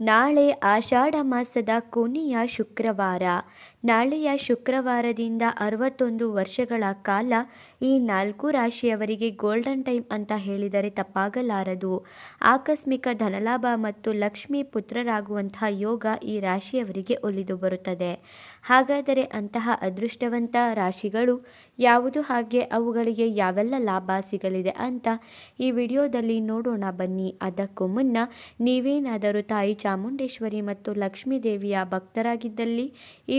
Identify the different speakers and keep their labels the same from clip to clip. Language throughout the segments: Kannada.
Speaker 1: ನಾಳೆ ಆಷಾಢ ಮಾಸದ ಕೊನೆಯ ಶುಕ್ರವಾರ. ನಾಳೆಯ ಶುಕ್ರವಾರದಿಂದ ಅರವತ್ತೊಂದು ವರ್ಷಗಳ ಕಾಲ ಈ ನಾಲ್ಕು ರಾಶಿಯವರಿಗೆ ಗೋಲ್ಡನ್ ಟೈಮ್ ಅಂತ ಹೇಳಿದರೆ ತಪ್ಪಾಗಲಾರದು. ಆಕಸ್ಮಿಕ ಧನಲಾಭ ಮತ್ತು ಲಕ್ಷ್ಮೀ ಪುತ್ರರಾಗುವಂತಹ ಯೋಗ ಈ ರಾಶಿಯವರಿಗೆ ಒಲಿದು ಬರುತ್ತದೆ. ಹಾಗಾದರೆ ಅಂತಹ ಅದೃಷ್ಟವಂತ ರಾಶಿಗಳು ಯಾವುದು? ಹಾಗೆ ಅವುಗಳಿಗೆ ಯಾವೆಲ್ಲ ಲಾಭ ಸಿಗಲಿದೆ ಅಂತ ಈ ವಿಡಿಯೋದಲ್ಲಿ ನೋಡೋಣ ಬನ್ನಿ. ಅದಕ್ಕೂ ಮುನ್ನ ನೀವೇನಾದರೂ ತಾಯಿ ಚಾಮುಂಡೇಶ್ವರಿ ಮತ್ತು ಲಕ್ಷ್ಮೀ ದೇವಿಯ ಭಕ್ತರಾಗಿದ್ದಲ್ಲಿ ಈ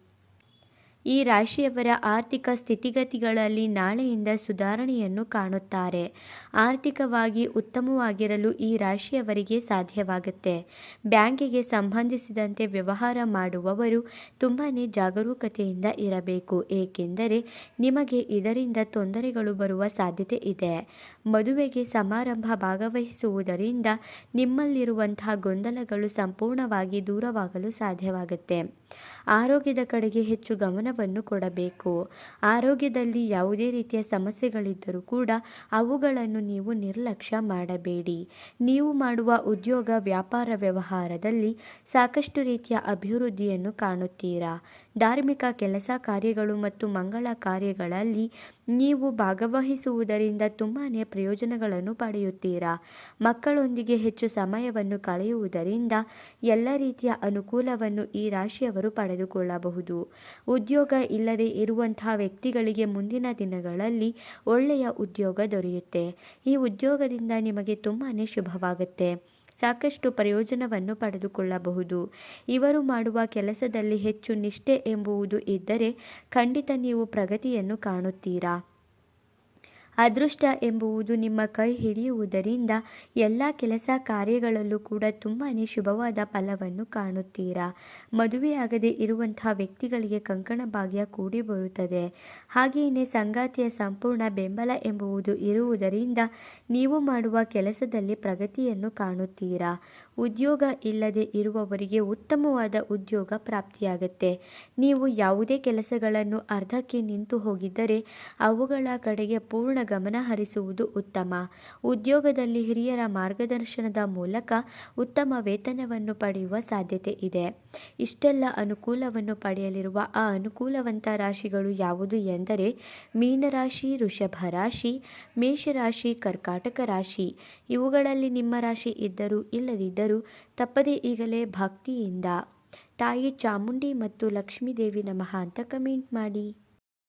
Speaker 1: ಈ ರಾಶಿಯವರ ಆರ್ಥಿಕ ಸ್ಥಿತಿಗತಿಗಳಲ್ಲಿ ನಾಳೆಯಿಂದ ಸುಧಾರಣೆಯನ್ನು ಕಾಣುತ್ತಾರೆ. ಆರ್ಥಿಕವಾಗಿ ಉತ್ತಮವಾಗಿರಲು ಈ ರಾಶಿಯವರಿಗೆ ಸಾಧ್ಯವಾಗುತ್ತೆ. ಬ್ಯಾಂಕಿಗೆ ಸಂಬಂಧಿಸಿದಂತೆ ವ್ಯವಹಾರ ಮಾಡುವವರು ತುಂಬಾ ಜಾಗರೂಕತೆಯಿಂದ ಇರಬೇಕು. ಏಕೆಂದರೆ ನಿಮಗೆ ಇದರಿಂದ ತೊಂದರೆಗಳು ಬರುವ ಸಾಧ್ಯತೆ ಇದೆ. ಮದುವೆಗೆ ಸಮಾರಂಭ ಭಾಗವಹಿಸುವುದರಿಂದ ನಿಮ್ಮಲ್ಲಿರುವಂತಹ ಗೊಂದಲಗಳು ಸಂಪೂರ್ಣವಾಗಿ ದೂರವಾಗಲು ಸಾಧ್ಯವಾಗುತ್ತೆ. ಆರೋಗ್ಯದ ಕಡೆಗೆ ಹೆಚ್ಚು ಗಮನವನ್ನು ಕೊಡಬೇಕು. ಆರೋಗ್ಯದಲ್ಲಿ ಯಾವುದೇ ರೀತಿಯ ಸಮಸ್ಯೆಗಳಿದ್ದರೂ ಕೂಡ ಅವುಗಳನ್ನು ನೀವು ನಿರ್ಲಕ್ಷ್ಯ ಮಾಡಬೇಡಿ. ನೀವು ಮಾಡುವ ಉದ್ಯೋಗ ವ್ಯಾಪಾರ ವ್ಯವಹಾರದಲ್ಲಿ ಸಾಕಷ್ಟು ರೀತಿಯ ಅಭಿವೃದ್ಧಿಯನ್ನು ಕಾಣುತ್ತೀರಾ? ಧಾರ್ಮಿಕ ಕೆಲಸ ಕಾರ್ಯಗಳು ಮತ್ತು ಮಂಗಳ ಕಾರ್ಯಗಳಲ್ಲಿ ನೀವು ಭಾಗವಹಿಸುವುದರಿಂದ ತುಂಬಾ ಪ್ರಯೋಜನಗಳನ್ನು ಪಡೆಯುತ್ತೀರಾ? ಮಕ್ಕಳೊಂದಿಗೆ ಹೆಚ್ಚು ಸಮಯವನ್ನು ಕಳೆಯುವುದರಿಂದ ಎಲ್ಲ ರೀತಿಯ ಅನುಕೂಲವನ್ನು ಈ ರಾಶಿಯವರು ಪಡೆದುಕೊಳ್ಳಬಹುದು. ಉದ್ಯೋಗ ಇಲ್ಲದೆ ಇರುವಂತಹ ವ್ಯಕ್ತಿಗಳಿಗೆ ಮುಂದಿನ ದಿನಗಳಲ್ಲಿ ಒಳ್ಳೆಯ ಉದ್ಯೋಗ ದೊರೆಯುತ್ತೆ. ಈ ಉದ್ಯೋಗದಿಂದ ನಿಮಗೆ ತುಂಬಾ ಶುಭವಾಗುತ್ತೆ. ಸಾಕಷ್ಟು ಪ್ರಯೋಜನವನ್ನು ಪಡೆದುಕೊಳ್ಳಬಹುದು. ಇವರು ಮಾಡುವ ಕೆಲಸದಲ್ಲಿ ಹೆಚ್ಚು ನಿಷ್ಠೆ ಎಂಬುವುದು ಇದ್ದರೆ ಖಂಡಿತ ನೀವು ಪ್ರಗತಿಯನ್ನು ಕಾಣುತ್ತೀರಾ? ಅದೃಷ್ಟ ಎಂಬುವುದು ನಿಮ್ಮ ಕೈ ಹಿಡಿಯುವುದರಿಂದ ಎಲ್ಲ ಕೆಲಸ ಕಾರ್ಯಗಳಲ್ಲೂ ಕೂಡ ತುಂಬಾ ಶುಭವಾದ ಫಲವನ್ನು ಕಾಣುತ್ತೀರಾ? ಮದುವೆಯಾಗದೆ ಇರುವಂತಹ ವ್ಯಕ್ತಿಗಳಿಗೆ ಕಂಕಣ ಭಾಗ್ಯ ಕೂಡಿ ಬರುತ್ತದೆ. ಹಾಗೆಯೇ ಸಂಗಾತಿಯ ಸಂಪೂರ್ಣ ಬೆಂಬಲ ಎಂಬುವುದು ಇರುವುದರಿಂದ ನೀವು ಮಾಡುವ ಕೆಲಸದಲ್ಲಿ ಪ್ರಗತಿಯನ್ನು ಕಾಣುತ್ತೀರಾ? ಉದ್ಯೋಗ ಇಲ್ಲದೆ ಇರುವವರಿಗೆ ಉತ್ತಮವಾದ ಉದ್ಯೋಗ ಪ್ರಾಪ್ತಿಯಾಗುತ್ತೆ. ನೀವು ಯಾವುದೇ ಕೆಲಸಗಳನ್ನು ಅರ್ಧಕ್ಕೆ ನಿಂತು ಹೋಗಿದ್ದರೆ ಅವುಗಳ ಕಡೆಗೆ ಪೂರ್ಣ ಗಮನ ಹರಿಸುವುದು ಉತ್ತಮ. ಉದ್ಯೋಗದಲ್ಲಿ ಹಿರಿಯರ ಮಾರ್ಗದರ್ಶನದ ಮೂಲಕ ಉತ್ತಮ ವೇತನವನ್ನು ಪಡೆಯುವ ಸಾಧ್ಯತೆ ಇದೆ. ಇಷ್ಟೆಲ್ಲ ಅನುಕೂಲವನ್ನು ಪಡೆಯಲಿರುವ ಆ ಅನುಕೂಲವಂತ ರಾಶಿಗಳು ಯಾವುದು ಎಂದರೆ ಮೀನರಾಶಿ ಋಷಭ ರಾಶಿ, ಮೇಷರಾಶಿ, ಕರ್ಕಾಟಕ ರಾಶಿ. ಇವುಗಳಲ್ಲಿ ನಿಮ್ಮ ರಾಶಿ ಇದ್ದರೂ ಇಲ್ಲದಿದ್ದರೂ ತಪ್ಪದೇ ಈಗಲೇ ಭಕ್ತಿಯಿಂದ. ತಾಯಿ ಚಾಮುಂಡಿ ಮತ್ತು ಲಕ್ಷ್ಮೀದೇವಿ ನಮಃ ಅಂತ ಕಮೆಂಟ್ ಮಾಡಿ.